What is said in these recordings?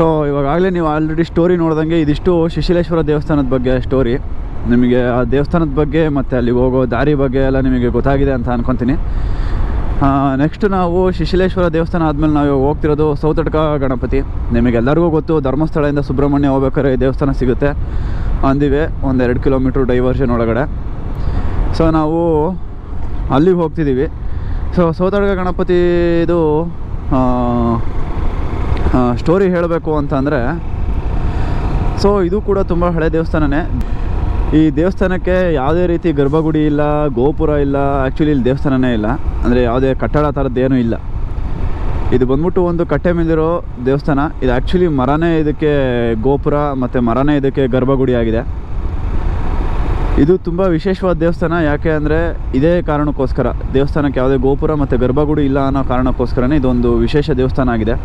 So ಇವಾಗಲೇ ನೀವು already story ನೋಡ್ದಂಗೆ ಇದಿಷ್ಟು ಶಿಶಿಲೇಶ್ವರ ದೇವಸ್ಥಾನದ ಬಗ್ಗೆ ಸ್ಟೋರಿ ನಿಮಗೆ ಆ ದೇವಸ್ಥಾನದ ಬಗ್ಗೆ ಮತ್ತು ಅಲ್ಲಿ ಹೋಗೋ ದಾರಿ ಬಗ್ಗೆ ಎಲ್ಲ ನಿಮಗೆ ಗೊತ್ತಾಗಿದೆ ಅಂತ ಅನ್ಕೊತೀನಿ. ನೆಕ್ಸ್ಟ್ ನಾವು ಶಿಶಿಲೇಶ್ವರ ದೇವಸ್ಥಾನ ಆದಮೇಲೆ ನಾವು ಹೋಗ್ತಿರೋದು ಸೌತಡ್ಕ ಗಣಪತಿ. ನಿಮಗೆಲ್ಲರಿಗೂ ಗೊತ್ತು, ಧರ್ಮಸ್ಥಳದಿಂದ ಸುಬ್ರಹ್ಮಣ್ಯ ಹೋಗ್ಬೇಕಾದ್ರೆ ಈ ದೇವಸ್ಥಾನ ಸಿಗುತ್ತೆ. ಅಂದಿವೆ ಒಂದೆರಡು ಕಿಲೋಮೀಟ್ರ್ ಡೈವರ್ಷನ್ ಒಳಗಡೆ. ಸೊ ನಾವು ಅಲ್ಲಿಗೆ ಹೋಗ್ತಿದ್ದೀವಿ. ಸೊ ಸೌತಡ್ಕ ಗಣಪತಿದು ಸ್ಟೋರಿ ಹೇಳಬೇಕು ಅಂತಂದರೆ ಸೊ ಇದು ಕೂಡ ತುಂಬ ಹಳೆ ದೇವಸ್ಥಾನನೇ. ಈ ದೇವಸ್ಥಾನಕ್ಕೆ ಯಾವುದೇ ರೀತಿ ಗರ್ಭಗುಡಿ ಇಲ್ಲ, ಗೋಪುರ ಇಲ್ಲ ಆ್ಯಕ್ಚುಲಿ ಇಲ್ಲಿ ದೇವಸ್ಥಾನನೇ ಇಲ್ಲ. ಅಂದರೆ ಯಾವುದೇ ಕಟ್ಟಡ ಥರದ್ದೇನೂ ಇಲ್ಲ. ಇದು ಬಂದ್ಬಿಟ್ಟು ಒಂದು ಕಟ್ಟೆ ಮೇಲಿರೋ ದೇವಸ್ಥಾನ. ಇದು ಆ್ಯಕ್ಚುಲಿ ಮರನೇ ಇದಕ್ಕೆ ಗೋಪುರ ಮತ್ತು ಮರನೇ ಇದಕ್ಕೆ ಗರ್ಭಗುಡಿ ಆಗಿದೆ. ಇದು ತುಂಬ ವಿಶೇಷವಾದ ದೇವಸ್ಥಾನ. ಯಾಕೆ ಅಂದರೆ ಇದೇ ಕಾರಣಕ್ಕೋಸ್ಕರ. ದೇವಸ್ಥಾನಕ್ಕೆ ಯಾವುದೇ ಗೋಪುರ ಮತ್ತು ಗರ್ಭಗುಡಿ ಇಲ್ಲ ಅನ್ನೋ ಕಾರಣಕ್ಕೋಸ್ಕರನೇ ಇದೊಂದು ವಿಶೇಷ ದೇವಸ್ಥಾನ ಆಗಿದೆ.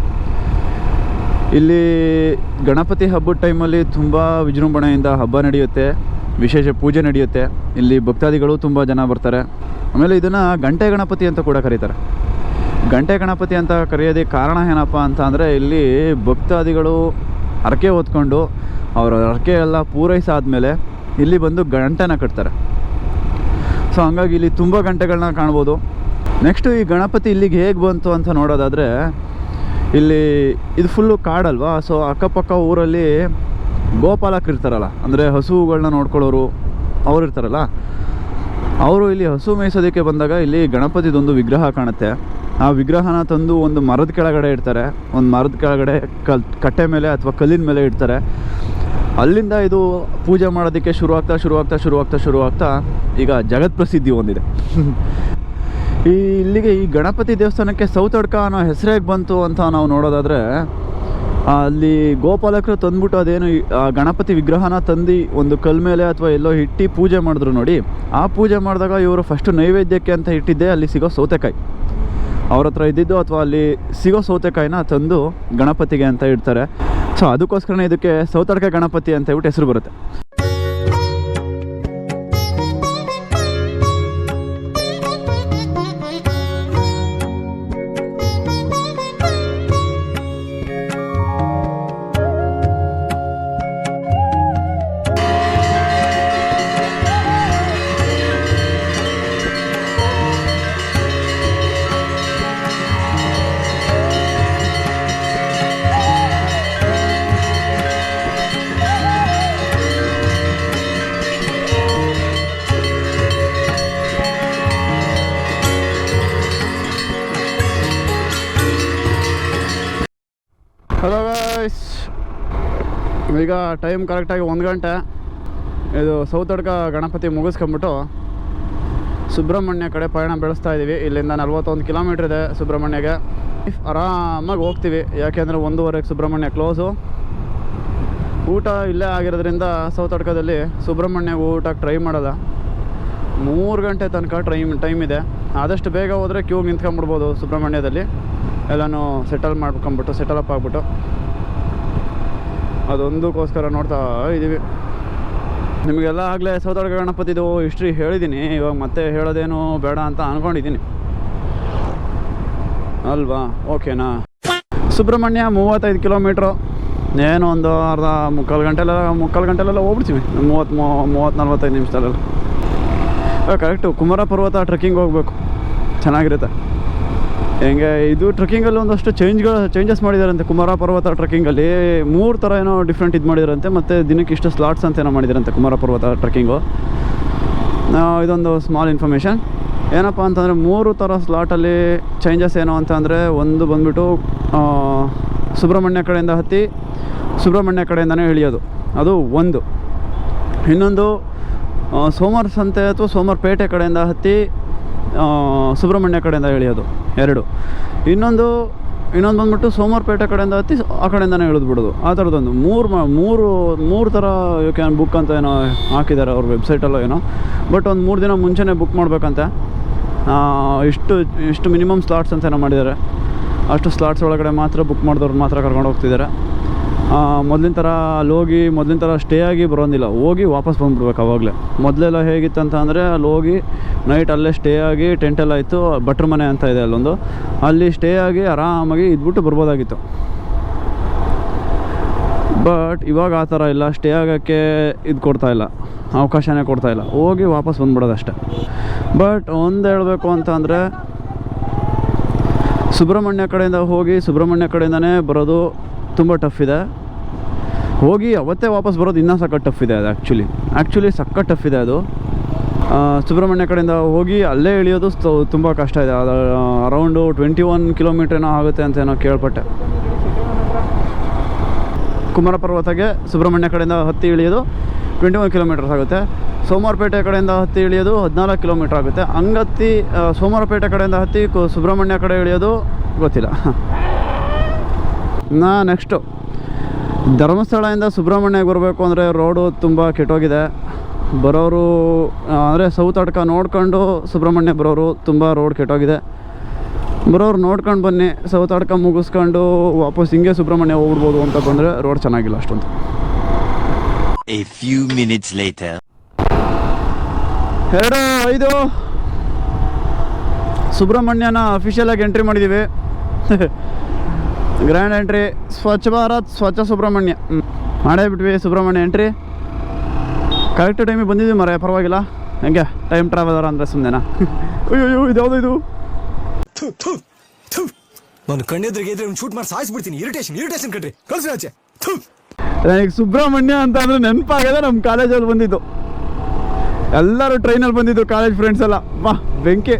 ಇಲ್ಲಿ ಗಣಪತಿ ಹಬ್ಬದ ಟೈಮಲ್ಲಿ ತುಂಬ ವಿಜೃಂಭಣೆಯಿಂದ ಹಬ್ಬ ನಡೆಯುತ್ತೆ, ವಿಶೇಷ ಪೂಜೆ ನಡೆಯುತ್ತೆ. ಇಲ್ಲಿ ಭಕ್ತಾದಿಗಳು ತುಂಬ ಜನ ಬರ್ತಾರೆ. ಆಮೇಲೆ ಇದನ್ನು ಗಂಟೆ ಗಣಪತಿ ಅಂತ ಕೂಡ ಕರೀತಾರೆ. ಗಂಟೆ ಗಣಪತಿ ಅಂತ ಕರೆಯೋದಕ್ಕೆ ಕಾರಣ ಏನಪ್ಪ ಅಂತ ಅಂದರೆ ಇಲ್ಲಿ ಭಕ್ತಾದಿಗಳು ಹರಕೆ ಹೊತ್ಕೊಂಡು ಅವರ ಹರಕೆ ಎಲ್ಲ ಪೂರೈಸಾದ್ಮೇಲೆ ಇಲ್ಲಿ ಬಂದು ಗಂಟೆನ ಕಟ್ತಾರೆ. ಸೊ ಹಂಗಾಗಿ ಇಲ್ಲಿ ತುಂಬ ಗಂಟೆಗಳನ್ನ ಕಾಣ್ಬೋದು. ನೆಕ್ಸ್ಟು ಈ ಗಣಪತಿ ಇಲ್ಲಿಗೆ ಹೇಗೆ ಬಂತು ಅಂತ ನೋಡೋದಾದರೆ ಇಲ್ಲಿ ಇದು ಫುಲ್ಲು ಕಾಡಲ್ವಾ? ಸೊ ಅಕ್ಕಪಕ್ಕ ಊರಲ್ಲಿ ಗೋಪಾಲಕರು ಇರ್ತಾರಲ್ಲ, ಅಂದರೆ ಹಸುಗಳನ್ನ ನೋಡ್ಕೊಳ್ಳೋರು ಅವರು ಇರ್ತಾರಲ್ಲ, ಅವರು ಇಲ್ಲಿ ಹಸು ಮೇಯಿಸೋದಕ್ಕೆ ಬಂದಾಗ ಇಲ್ಲಿ ಗಣಪತಿದೊಂದು ವಿಗ್ರಹ ಕಾಣುತ್ತೆ. ಆ ವಿಗ್ರಹನ ತಂದು ಒಂದು ಮರದ ಕೆಳಗಡೆ ಇಡ್ತಾರೆ. ಒಂದು ಮರದ ಕೆಳಗಡೆ ಕಲ್, ಕಟ್ಟೆ ಮೇಲೆ ಅಥವಾ ಕಲ್ಲಿನ ಮೇಲೆ ಇಡ್ತಾರೆ. ಅಲ್ಲಿಂದ ಇದು ಪೂಜೆ ಮಾಡೋದಕ್ಕೆ ಶುರು ಶುರುವಾಗ್ತಾ ಶುರು ಶುರುವಾಗ್ತಾ ಶುರು ಆಗ್ತಾ ಶುರು ಆಗ್ತಾ ಈಗ ಜಗತ್ ಪ್ರಸಿದ್ಧಿ ಹೊಂದಿದೆ ಈ ಇಲ್ಲಿಗೆ ಈ ಗಣಪತಿ ದೇವಸ್ಥಾನಕ್ಕೆ ಸೌತಡ್ಕ ಅನ್ನೋ ಹೆಸರೇಗೆ ಬಂತು ಅಂತ ನಾವು ನೋಡೋದಾದರೆ ಅಲ್ಲಿ ಗೋಪಾಲಕರು ತಂದ್ಬಿಟ್ಟು ಅದೇನು ಆ, ಗಣಪತಿ ವಿಗ್ರಹನ ತಂದು ಒಂದು ಕಲ್ ಮೇಲೆ ಅಥವಾ ಎಲ್ಲೋ ಇಟ್ಟು ಪೂಜೆ ಮಾಡಿದ್ರು ನೋಡಿ. ಆ ಪೂಜೆ ಮಾಡಿದಾಗ ಇವರು ಫಸ್ಟು ನೈವೇದ್ಯಕ್ಕೆ ಅಂತ ಇಟ್ಟಿದ್ದೆ, ಅಲ್ಲಿ ಸಿಗೋ ಸೌತೆಕಾಯಿ. ಅವ್ರ ಹತ್ರ ಇದ್ದಿದ್ದು ಅಥವಾ ಅಲ್ಲಿ ಸಿಗೋ ಸೌತೆಕಾಯಿನ ತಂದು ಗಣಪತಿಗೆ ಅಂತ ಇಡ್ತಾರೆ. ಸೊ ಅದಕ್ಕೋಸ್ಕರನೇ ಇದಕ್ಕೆ ಸೌತಡ್ಕ ಗಣಪತಿ ಅಂತ ಹೇಳ್ಬಿಟ್ಟು ಹೆಸರು ಬರುತ್ತೆ. ಈಗ ಟೈಮ್ ಕರೆಕ್ಟಾಗಿ ಒಂದು ಗಂಟೆ. ಇದು ಸೌತಡ್ಕ ಗಣಪತಿ ಮುಗಿಸ್ಕೊಂಬಿಟ್ಟು ಸುಬ್ರಹ್ಮಣ್ಯ ಕಡೆ ಪಯಣ ಬೆಳೆಸ್ತಾ ಇದ್ದೀವಿ ಇಲ್ಲಿಂದ ನಲ್ವತ್ತೊಂದು ಕಿಲೋಮೀಟ್ರ್ ಇದೆ ಸುಬ್ರಹ್ಮಣ್ಯಗೆ. ಆರಾಮಾಗಿ ಹೋಗ್ತೀವಿ. ಯಾಕೆಂದರೆ ಒಂದೂವರೆಗೆ ಸುಬ್ರಹ್ಮಣ್ಯ ಕ್ಲೋಸು ಊಟ ಇಲ್ಲೇ ಆಗಿರೋದ್ರಿಂದ ಸೌತಡ್ಕದಲ್ಲಿ ಸುಬ್ರಹ್ಮಣ್ಯ ಊಟಕ್ಕೆ ಟ್ರೈ ಮಾಡೋಲ್ಲ. ಮೂರು ಗಂಟೆ ತನಕ ಟ್ರೈಮ್ ಟೈಮ್ ಇದೆ. ಆದಷ್ಟು ಬೇಗ ಹೋದರೆ ಕ್ಯೂ ನಿಂತ್ಕೊಂಬಿಡ್ಬೋದು ಸುಬ್ರಹ್ಮಣ್ಯದಲ್ಲಿ. ಎಲ್ಲನೂ ಸೆಟಲ್ ಮಾಡ್ಕೊಂಬಿಟ್ಟು ಸೆಟಲ್ ಅಪ್ ಆಗಿಬಿಟ್ಟು. ಅದೊಂದಕ್ಕೋಸ್ಕರ ನೋಡ್ತಾ ಇದ್ದೀವಿ ನಿಮಗೆಲ್ಲ ಆಗಲೇ ಸೌತಡ್ಕ ಗಣಪತಿದು ಹಿಸ್ಟ್ರಿ ಹೇಳಿದ್ದೀನಿ ಇವಾಗ ಮತ್ತೆ ಹೇಳೋದೇನು ಬೇಡ ಅಂತ ಅಂದ್ಕೊಂಡಿದ್ದೀನಿ ಅಲ್ವಾ? ಓಕೆನಾ? ಸುಬ್ರಹ್ಮಣ್ಯ ಮೂವತ್ತೈದು ಕಿಲೋಮೀಟ್ರು. ಏನು ಒಂದು ಅರ್ಧ ಮುಕ್ಕಾಲು ಗಂಟೆಲೆಲ್ಲ ಮುಕ್ಕಾಲು ಗಂಟೆಲೆಲ್ಲ ಹೋಗ್ಬಿಡ್ತೀವಿ. ಮೂವತ್ತು ಮೂವತ್ತು ನಲ್ವತ್ತೈದು ನಿಮಿಷದಲ್ಲೆಲ್ಲ. ಕರೆಕ್ಟು ಕುಮಾರ ಪರ್ವತ ಟ್ರೆಕ್ಕಿಂಗ್ ಹೋಗ್ಬೇಕು. ಚೆನ್ನಾಗಿರುತ್ತೆ. ಹೆಂಗೆ, ಇದು ಟ್ರೆಕ್ಕಿಂಗಲ್ಲಿ ಒಂದಷ್ಟು ಚೇಂಜ್ಗಳು ಚೇಂಜಸ್ ಮಾಡಿದಾರಂತೆ. ಕುಮಾರ ಪರ್ವತ ಟ್ರೆಕ್ಕಿಂಗಲ್ಲಿ ಮೂರು ಥರ ಏನೋ ಡಿಫ್ರೆಂಟ್ ಇದು ಮಾಡಿದಾರಂತೆ. ಮತ್ತು ದಿನಕ್ಕೆ ಇಷ್ಟು ಸ್ಲಾಟ್ಸ್ ಅಂತ ಏನೋ ಮಾಡಿದಾರಂತೆ ಕುಮಾರ ಪರ್ವತ ಟ್ರೆಕ್ಕಿಂಗು ಇದೊಂದು ಸ್ಮಾಲ್ ಇನ್ಫಾರ್ಮೇಷನ್ ಏನಪ್ಪ ಅಂತಂದರೆ ಮೂರು ಥರ ಸ್ಲಾಟಲ್ಲಿ ಚೇಂಜಸ್ ಏನು ಅಂತ ಅಂದರೆ ಒಂದು ಬಂದುಬಿಟ್ಟು ಸುಬ್ರಹ್ಮಣ್ಯ ಕಡೆಯಿಂದ ಹತ್ತಿ, ಸುಬ್ರಹ್ಮಣ್ಯ ಕಡೆಯಿಂದನೇ ಇಳಿಯೋದು. ಅದು ಒಂದು. ಇನ್ನೊಂದು ಸೋಮರ್ ಸೋಮವಾರ ಸಂತೆ ಅಥವಾ ಸೋಮವಾರ ಪೇಟೆ ಕಡೆಯಿಂದ ಹತ್ತಿ ಸುಬ್ರಹ್ಮಣ್ಯ ಕಡೆಯಿಂದ ಇಳಿಯೋದು ಎರಡು. ಇನ್ನೊಂದು ಇನ್ನೊಂದು ಬಂದ್ಬಿಟ್ಟು ಸೋಮವಾರಪೇಟೆ ಕಡೆಯಿಂದ ಹತ್ತಿ ಆ ಕಡೆಯಿಂದನೇ ಇಳಿದ್ಬಿಡೋದು ಆ ಥರದ್ದೊಂದು. ಮೂರು ಮೂರು ಮೂರು ಥರ ಯು ಕ್ಯಾನ್ ಬುಕ್ ಅಂತ ಏನೋ ಹಾಕಿದ್ದಾರೆ ಅವ್ರ ವೆಬ್ಸೈಟಲ್ಲೋ ಏನೋ. ಬಟ್ ಒಂದು ಮೂರು ದಿನ ಮುಂಚೆನೇ ಬುಕ್ ಮಾಡಬೇಕಂತೆ. ಇಷ್ಟು ಇಷ್ಟು ಮಿನಿಮಮ್ ಸ್ಲಾಟ್ಸ್ ಅಂತ ಏನೋ ಮಾಡಿದ್ದಾರೆ. ಅಷ್ಟು ಸ್ಲಾಟ್ಸ್ ಒಳಗಡೆ ಮಾತ್ರ ಬುಕ್ ಮಾಡಿದವ್ರು ಮಾತ್ರ ಕರ್ಕೊಂಡು ಹೋಗ್ತಿದ್ದಾರೆ. ಮೊದಲಿನ ಥರ ಅಲ್ಲಿ ಹೋಗಿ, ಮೊದಲಿನ ಥರ ಸ್ಟೇ ಆಗಿ ಬರೋದಿಲ್ಲ ಹೋಗಿ ವಾಪಸ್ ಬಂದುಬಿಡ್ಬೇಕು ಆವಾಗಲೇ ಮೊದಲೆಲ್ಲ ಹೇಗಿತ್ತು ಅಂತ ಅಂದರೆ ಅಲ್ಲಿ ಹೋಗಿ ನೈಟ್ ಅಲ್ಲೇ ಸ್ಟೇ ಆಗಿ ಇತ್ತು, ಭಟ್ರ ಮನೆ ಅಂತ ಇದೆ ಅಲ್ಲೊಂದು. ಅಲ್ಲಿ ಸ್ಟೇ ಆಗಿ ಆರಾಮಾಗಿ ಇದ್ಬಿಟ್ಟು ಬರ್ಬೋದಾಗಿತ್ತು. ಬಟ್ ಇವಾಗ ಆ ಥರ ಇಲ್ಲ ಸ್ಟೇ ಆಗೋಕ್ಕೆ ಇದು ಕೊಡ್ತಾ ಇಲ್ಲ, ಅವಕಾಶನೇ ಕೊಡ್ತಾ ಇಲ್ಲ. ಹೋಗಿ ವಾಪಸ್ ಬಂದ್ಬಿಡೋದಷ್ಟೆ ಬಟ್ ಒಂದು ಹೇಳಬೇಕು ಅಂತ ಅಂದರೆ, ಸುಬ್ರಹ್ಮಣ್ಯ ಕಡೆಯಿಂದ ಹೋಗಿ ಸುಬ್ರಹ್ಮಣ್ಯ ಕಡೆಯಿಂದನೇ ಬರೋದು ತುಂಬ ಟಫ್ ಇದೆ. ಹೋಗಿ ಅವತ್ತೇ ವಾಪಸ್ ಬರೋದು ಇನ್ನೂ ಸಖತ್ ಟಫ್ ಇದೆ ಅದು ಆ್ಯಕ್ಚುಲಿ ಆ್ಯಕ್ಚುಲಿ ಸಖತ್ ಟಫ್ ಇದೆ ಅದು. ಸುಬ್ರಹ್ಮಣ್ಯ ಕಡೆಯಿಂದ ಹೋಗಿ ಅಲ್ಲೇ ಇಳಿಯೋದು ತುಂಬ ಕಷ್ಟ ಇದೆ. ಅದು ಅರೌಂಡು ಟ್ವೆಂಟಿ ಒನ್ ಕಿಲೋಮೀಟ್ರ್ ಏನೋ ಆಗುತ್ತೆ ಅಂತ ಏನೋ ಕೇಳ್ಪಟ್ಟೆ. ಕುಮಾರ ಪರ್ವತಕ್ಕೆ ಸುಬ್ರಹ್ಮಣ್ಯ ಕಡೆಯಿಂದ ಹತ್ತಿ ಇಳಿಯೋದು ಟ್ವೆಂಟಿ ಒನ್ ಕಿಲೋಮೀಟರ್ಸ್ ಆಗುತ್ತೆ. ಸೋಮವಾರಪೇಟೆ ಕಡೆಯಿಂದ ಹತ್ತಿ ಇಳಿಯೋದು ಹದಿನಾಲ್ಕು ಕಿಲೋಮೀಟ್ರ್ ಆಗುತ್ತೆ. ಹಂಗತ್ತಿ ಸೋಮವಾರಪೇಟೆ ಕಡೆಯಿಂದ ಹತ್ತಿ ಸುಬ್ರಹ್ಮಣ್ಯ ಕಡೆ ಇಳಿಯೋದು ಗೊತ್ತಿಲ್ಲ. ನಾ ನೆಕ್ಸ್ಟು ಧರ್ಮಸ್ಥಳದಿಂದ ಸುಬ್ರಹ್ಮಣ್ಯಕ್ಕೆ ಬರಬೇಕು ಅಂದರೆ ರೋಡು ತುಂಬ ಕೆಟ್ಟೋಗಿದೆ. ಬರೋರು ಅಂದರೆ ಸೌತ್ ಅಡ್ಕ ನೋಡ್ಕೊಂಡು ಸುಬ್ರಹ್ಮಣ್ಯ ಬರೋರು ತುಂಬ ರೋಡ್ ಕೆಟ್ಟೋಗಿದೆ. ಬರೋರು ನೋಡ್ಕೊಂಡು ಬನ್ನಿ ಸೌತ್ ಅಡ್ಕ ಮುಗಿಸ್ಕೊಂಡು ವಾಪಸ್ ಹಿಂಗೆ ಸುಬ್ರಹ್ಮಣ್ಯ ಹೋಗ್ಬೋದು ಅಂತ ಬಂದರೆ ರೋಡ್ ಚೆನ್ನಾಗಿಲ್ಲ ಅಷ್ಟೊಂದು. A few minutes later. ಎರಡು ಐದು. ಸುಬ್ರಹ್ಮಣ್ಯನ ಅಫಿಷಿಯಲಾಗಿ ಎಂಟ್ರಿ ಮಾಡಿದ್ದೀವಿ ಗ್ರ್ಯಾಂಡ್ ಎಂಟ್ರಿ ಸ್ವಚ್ಛ ಭಾರತ್ ಸ್ವಚ್ಛ ಸುಬ್ರಹ್ಮಣ್ಯ. ಹ್ಮ್. ಮಾಡೇ ಬಿಟ್ವಿ ಸುಬ್ರಹ್ಮಣ್ಯ ಎಂಟ್ರಿ ಕರೆಕ್ಟ್ ಟೈಮಿಗೆ ಬಂದಿದ್ದೀವಿ ಮರ ಪರವಾಗಿಲ್ಲ. ಹೆಂಗೆ? ಟೈಮ್ ಟ್ರಾವೆಲರ್ ಅಂದರೆ ಸುಮ್ಮನೆನಾ ಅಯ್ಯೋ ಅಯ್ಯೋ ಇದು ಥು, ಥು, ಥು. ನಾನು ಕಣ್ಣೆದ್ರಿಗೆ ಇದ್ರೆ ಶೂಟ್ ಮಾಡಿ ಸಾಯಿಸ್ಬಿಡ್ತೀನಿ. ಇರಿಟೇಷನ್ ಇರಿಟೇಷನ್ ಕಣ್ರಿ. ಕಳ್ಸಿ ಆಚೆ. ಥು. ನನಗೆ ಸುಬ್ರಹ್ಮಣ್ಯ ಅಂತ ಅಂದ್ರೆ ನೆನಪಾಗದೆ ನಮ್ಮ ಕಾಲೇಜಲ್ಲಿ ಬಂದಿದ್ದು. ಎಲ್ಲರೂ ಟ್ರೈನಲ್ಲಿ ಬಂದಿದ್ದು ಕಾಲೇಜ್ ಫ್ರೆಂಡ್ಸ್ ಎಲ್ಲ. ವಾ ಬೆಂಕಿ.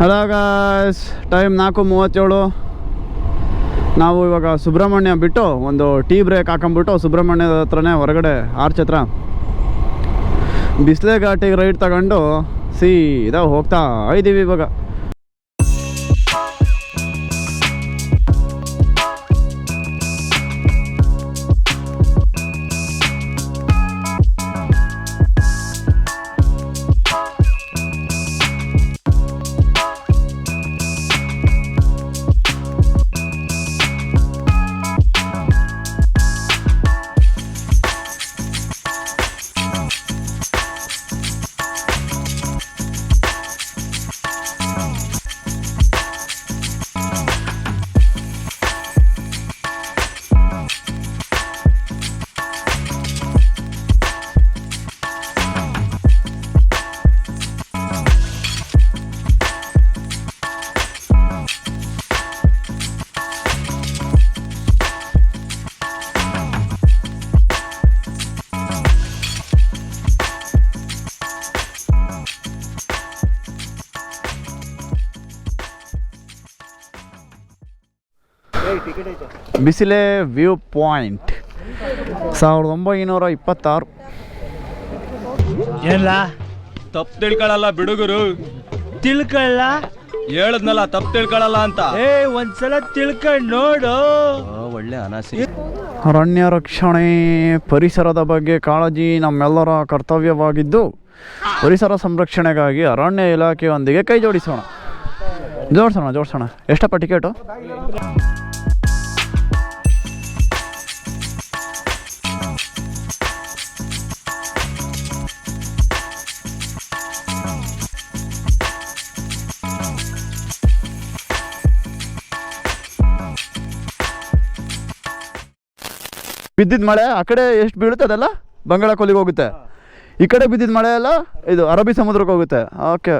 ಹಲೋ ಗಾಯ್ಸ್ ಟೈಮ್ ನಾಲ್ಕು ಮೂವತ್ತೇಳು. ನಾವು ಇವಾಗ ಸುಬ್ರಹ್ಮಣ್ಯ ಬಿಟ್ಟು ಒಂದು ಟೀ ಬ್ರೇಕ್ ಹಾಕೊಂಬಿಟ್ಟು ಸುಬ್ರಹ್ಮಣ್ಯದ ಹತ್ರನೇ ಹೊರಗಡೆ ಆರ್ಚ್ ಹತ್ರ ಬಿಸ್ಲೆ ಘಾಟಿಗೆ ರೈಡ್ ತಗೊಂಡು ಸೀದಾ ಹೋಗ್ತಾ ಇದ್ದೀವಿ ಇವಾಗ. ಬಿಸಿಲೆ ವ್ಯೂ ಪಾಯಿಂಟ್. ಸಾವಿರದ ಒಂಬೈನೂರ ಇಪ್ಪತ್ತಾರು. ಎಲ್ಲ ತಪ್ಪು ತಿಳ್ಕೊಳಲ್ಲ ಬಿಡುಗರು. ತಿಳ್ಕೊಳ್ಳ ಹೇಳದ್ನಲ್ಲ ತಪ್ಪು ತಿಳ್ಕೊಳ್ಳಲ್ಲ ಅಂತ. ಏ ಒಂದ್ಸಲ ತಿಳ್ಕೊಂಡು ನೋಡು. ಒಳ್ಳೆ ಅನಾಸಿ. ಅರಣ್ಯ ರಕ್ಷಣೆ ಪರಿಸರದ ಬಗ್ಗೆ ಕಾಳಜಿ ನಮ್ಮೆಲ್ಲರ ಕರ್ತವ್ಯವಾಗಿದ್ದು ಪರಿಸರ ಸಂರಕ್ಷಣೆಗಾಗಿ ಅರಣ್ಯ ಇಲಾಖೆಯೊಂದಿಗೆ ಕೈ ಜೋಡಿಸೋಣ. ಜೋಡಿಸೋಣ ಜೋಡಿಸೋಣ. ಎಷ್ಟಪ್ಪ ಟಿಕೆಟು? ಬಿದ್ದಿದ್ದ ಮಳೆ ಆ ಕಡೆ ಎಷ್ಟು ಬೀಳುತ್ತೆ ಅದೆಲ್ಲ? ಬಂಗಾಳ ಕೊಲ್ಲಿಗೆ ಹೋಗುತ್ತೆ. ಈ ಕಡೆ ಬಿದ್ದಿದ್ದ ಮಳೆ ಎಲ್ಲ ಇದು ಅರಬ್ಬಿ ಸಮುದ್ರಕ್ಕೆ ಹೋಗುತ್ತೆ. ಓಕೆ.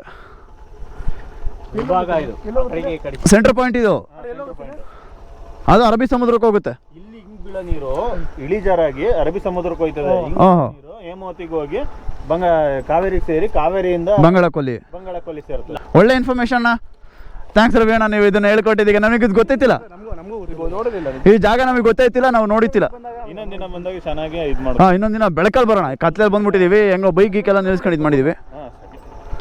ವಿಭಾಗ ಇದು ಕಡೆಗೆ ಕಡೆ. ಸೆಂಟರ್ ಪಾಯಿಂಟ್ ಇದು. ಅದು ಅರಬ್ಬಿ ಸಮುದ್ರಕ್ಕೆ ಹೋಗುತ್ತೆ. ಇಲ್ಲಿ ಹಿಂಗ್ ಬೀಳೋ ನೀರು ಇಳಿಜಾರಾಗಿ ಅರಬ್ಬಿ ಸಮುದ್ರಕ್ಕೆ ಹೋಯ್ತದೆ. ಹಿಂಗ್ ನೀರು ಹೇಮಾವತಿಗೆ ಹೋಗಿ ಬಂಗ ಕಾವೇರಿಗೆ ಸೇರಿ ಕಾವೇರಿಯಿಂದ ಬಂಗಾಳ ಕೊಲ್ಲಿ ಬಂಗಾಳ ಕೊಲ್ಲಿ ಸೇರ್ತದೆ. ಒಳ್ಳೆ ಇನ್ಫಾರ್ಮೇಶನ್ ಥ್ಯಾಂಕ್ಸ್ ರವಿಯಣ್ಣ ನೀವು ಇದನ್ನ ಹೇಳ್ಕೊಟ್ಟಿದ್ದೀಗ ನಮಗೆ ಇದು ಗೊತ್ತೈತಿಲ್ಲ. ನೋಡೋದಿಲ್ಲ ಈ ಜಾಗ ನಮಗೆ ಗೊತ್ತಾಯ್ತಿಲ್ಲ ನಾವು ನೋಡಿತಿಲ್ಲ. ಇನ್ನೊಂದ್ ದಿನ ಬಂದಾಗ ಚೆನ್ನಾಗಿ ಇದು ಮಾಡ ಹಾಂ ಇನ್ನೊಂದು ದಿನ ಬೆಳಕಲ್ಲಿ ಬರೋಣ. ಕತ್ಲಲ್ಲಿ ಬಂದ್ಬಿಟ್ಟಿದೀವಿ ಹೆಂಗೋ ಬೈಕ್ ಗೀಕೆಲ್ಲ ನಿಲ್ಸ್ಕೊಂಡು ಇದು ಮಾಡಿದೀವಿ.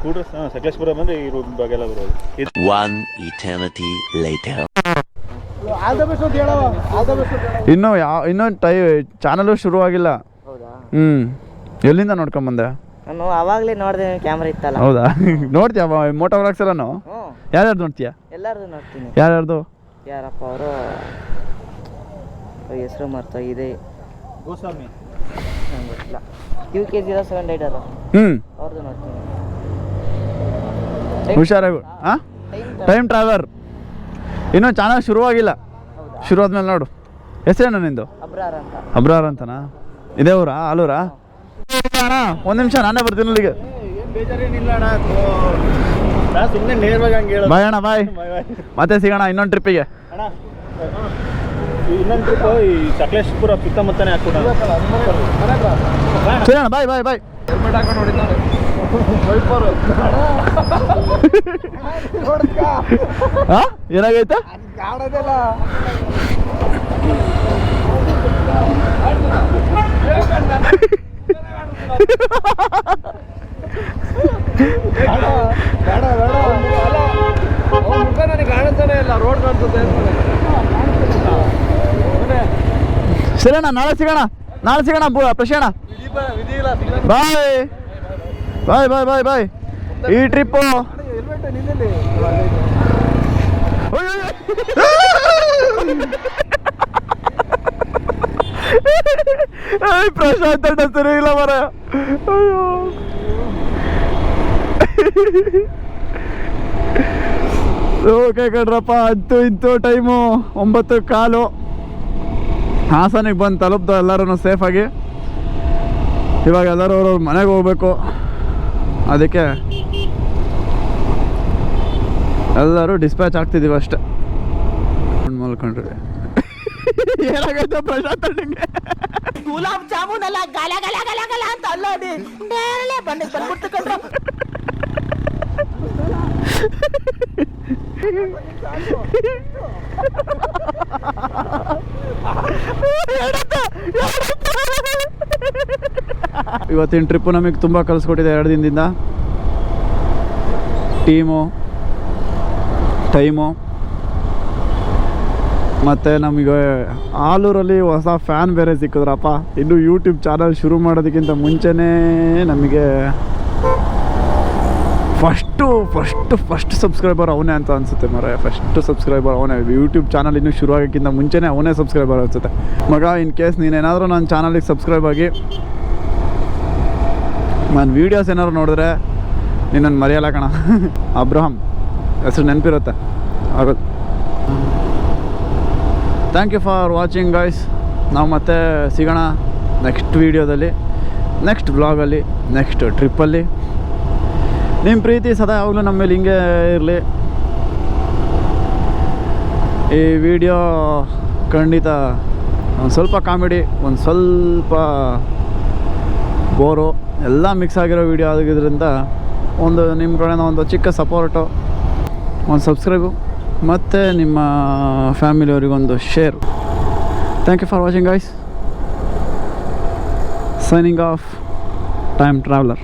ಇನ್ನು ಸಕಲೇಶ್ಪುರ ಬಂದ್ರೆ ಈ ರೂಟ್ ಬಾಗೆಲ್ಲ ಬರೋದು ಇದು One eternity later. ಇನ್ನೂ ಯಾವ ಇನ್ನೂ ಟೈ ಚಾನಲು ಶುರುವಾಗಿಲ್ಲ ಹ್ಮ್. ಎಲ್ಲಿಂದ ನೋಡ್ಕೊಂಬಂದೆ ನಾನು ಅವಾಗಲೇ ನೋಡಿದೆ ಕ್ಯಾಮ್ರಾ ಇತ್ತಲ್ಲ. ಹೌದಾ? ನೋಡ್ತೀಯ ಮೋಟೋ ವ್ಲಾಗ್ಸ್ ಎಲ್ಲನೂ? ಯಾರ್ಯಾರು ನೋಡ್ತೀಯಾ? ಎಲ್ಲಾರ್ದು ನೋಡ್ತೀನಿ. ಯಾರ್ಯಾರ್ದು? ಯಾರಪ್ಪ ಅವರು ಹೆಸರು ಮರ್ತೋಗಿದೆ ಗೋಸ್ವಾಮಿ. ನಂಗೆ ಗೊತ್ತಿಲ್ಲ. U K zero seven rider ಹ್ಞೂ ಅವ್ರದ್ದು ನೋಡ್ತೀನಿ. ಹುಷಾರಾಗು. ಹಾಂ ಟೈಮ್ ಟ್ರಾವೆಲರ್ ಇನ್ನೂ ಚೆನ್ನಾಗಿ ಶುರುವಾಗಿಲ್ಲ. ಶುರು ಆದ್ಮೇಲೆ ನೋಡು. ಹೆಸರೇನು ನಿಂದು? ಅಬ್ರಾರ್ ಅಂತ. ಅಬ್ರಾರ್ ಅಂತನಾ? ಇದೇ ಊರಾ? ಆಲೂರಾ? ಅಣ್ಣ ಒಂದು ನಿಮಿಷ ನಾನೇ ಬರ್ತೀನಿ ಅಲ್ಲಿಗೆ. ಏನ್ ಬೇಜಾರೇನಿಲ್ಲ ಅಣ್ಣ ನಾ ಸುಮ್ಮನೆ ನೇರವಾಗಿ ಹಂಗೆ ಹೇಳೋದು. ಬಾಯ್ ಅಣ್ಣ ಬಾಯ್. ಮತ್ತೆ ಸಿಗೋಣ ಇನ್ನೊಂದು ಟ್ರಿಪ್ಪಿಗೆ ಅಣ್ಣ ಇನ್ನೊಂದು ಟ್ರಿಪ್ ಈ ಸಕಲೇಶ್ಪುರ ಸುತ್ತಮುತ್ತನೇ ಸರಿ ಅಣ್ಣ ಬಾಯ್ ಬಾಯ್ ಬಾಯ್. ಹಾ ಏನಾಗೈತೆ? ಸರಿ ಅಣ್ಣ ನಾಳೆ ಸಿಗೋಣ ನಾಳೆ ಸಿಗೋಣ ಪ್ರಶಾಣ ಬಾಯ್. ಬಾಯ್ ಬಾಯ್ ಬಾಯ್ ಬಾಯ್. ಈ ಟ್ರಿಪ್ಪು ಪ್ರಶಾಂತ್ ಅಣ್ಣ ಸರಿ ಇಲ್ಲ ಮರ ಅಯ್ಯೋ ಓಕೆ ಕಣ್ರಪ್ಪ, ಅಂತೂ ಇತ್ತು ಟೈಮು, ಒಂಬತ್ತು ಕಾಲು. ಹಾಸನಿಗೆ ಬಂದು ತಲುಪ್ದು ಎಲ್ಲರೂ ಸೇಫಾಗಿ ಇವಾಗ ಎಲ್ಲರೂ ಅವ್ರವ್ರ ಮನೆಗೆ ಹೋಗ್ಬೇಕು. ಅದಕ್ಕೆ ಎಲ್ಲರೂ ಡಿಸ್ಪ್ಯಾಚ್ ಆಗ್ತಿದ್ದೀವಿ ಅಷ್ಟೆ. ಮಲ್ಕೊಂಡ್ರೆ ಏನಾಗೈತೆ ಪ್ರಶಾಂತ್ ಅಣ್ಣಂಗೆ? ಗುಲಾಬ್ ಜಾಮೂನ್ ಅಲ್ಲ ಗಲ ಗಲ ಗಲ ಗಲ ಅಂತ ಅಲ್ಲೋಡಿ ನೇರಳೆ ಬಂದು ಬಂದ್ಬಿಡ್ತು ಕಣ್ರ. ಇವತ್ತಿನ ಟ್ರಿಪ್ಪು ನಮಗೆ ತುಂಬ ಕಲಿಸ್ಕೊಟ್ಟಿದೆ ಎರಡು ದಿನದಿಂದ. ಟೀಮು ಟೈಮು ಮತ್ತು ನಮಗೆ ಆಲೂರಲ್ಲಿ ಹೊಸ ಫ್ಯಾನ್ ಬೇರೆ ಸಿಕ್ಕಿದ್ರಪ್ಪ. ಇನ್ನು ಯೂಟ್ಯೂಬ್ ಚಾನಲ್ ಶುರು ಮಾಡೋದಕ್ಕಿಂತ ಮುಂಚೆನೇ ನಮಗೆ ಫಸ್ಟು, ಫಸ್ಟ್ ಫಸ್ಟ್ ಸಬ್ಸ್ಕ್ರೈಬರ್ ಅವನೇ ಅಂತ ಅನಿಸುತ್ತೆ ಮರ ಫಸ್ಟ್ ಸಬ್ಸ್ಕ್ರೈಬರ್ ಅವನೇ. ಯೂಟ್ಯೂಬ್ ಚಾನಲ್ ಇನ್ನೂ ಶುರು ಆಗೋಕ್ಕಿಂತ ಮುಂಚೆನೇ ಅವನೇ ಸಬ್ಸ್ಕ್ರೈಬರ್ ಅನಿಸುತ್ತೆ. ಮಗ ಇನ್ ಕೇಸ್ ನೀನೇನಾದರೂ ನನ್ನ ಚಾನಲಿಗೆ ಸಬ್ಸ್ಕ್ರೈಬ್ ಆಗಿ, ನಾನು ವೀಡಿಯೋಸ್ ಏನಾದ್ರು ನೋಡಿದ್ರೆ ನಿನ್ನನ್ನು ಮರೆಯಲ್ಲ ಕಣ. ಅಬ್ರಹಂ, ಹೆಸರು ನೆನಪಿರುತ್ತೆ. ಆಗೋದು thank you for watching guys ನಾವು ಮತ್ತೆ ಸಿಗೋಣ ನೆಕ್ಸ್ಟ್ ವೀಡಿಯೋದಲ್ಲಿ ನೆಕ್ಸ್ಟ್ ಬ್ಲಾಗಲ್ಲಿ ನೆಕ್ಸ್ಟ್ ಟ್ರಿಪ್ಪಲ್ಲಿ ನಿಮ್ಮ ಪ್ರೀತಿ ಸದಾ ಯಾವಾಗಲೂ ನಮ್ಮ ಮೇಲೆ ಹಿಂಗೆ ಇರಲಿ. ಈ ವಿಡಿಯೋ ಖಂಡಿತ ಒಂದು ಸ್ವಲ್ಪ ಕಾಮಿಡಿ, ಒಂದು ಸ್ವಲ್ಪ ಬೋರು, ಎಲ್ಲ ಮಿಕ್ಸ್ ಆಗಿರೋ ವಿಡಿಯೋ ಆಗಿದ್ದರಿಂದ ಒಂದು ನಿಮ್ಮ ಕಡೆಯಿಂದ ಒಂದು ಚಿಕ್ಕ ಸಪೋರ್ಟು ಒಂದು ಸಬ್ಸ್ಕ್ರೈಬು ಮತ್ತು ನಿಮ್ಮ ಫ್ಯಾಮಿಲಿಯವರಿಗೊಂದು share thank you for watching guys signing off time traveller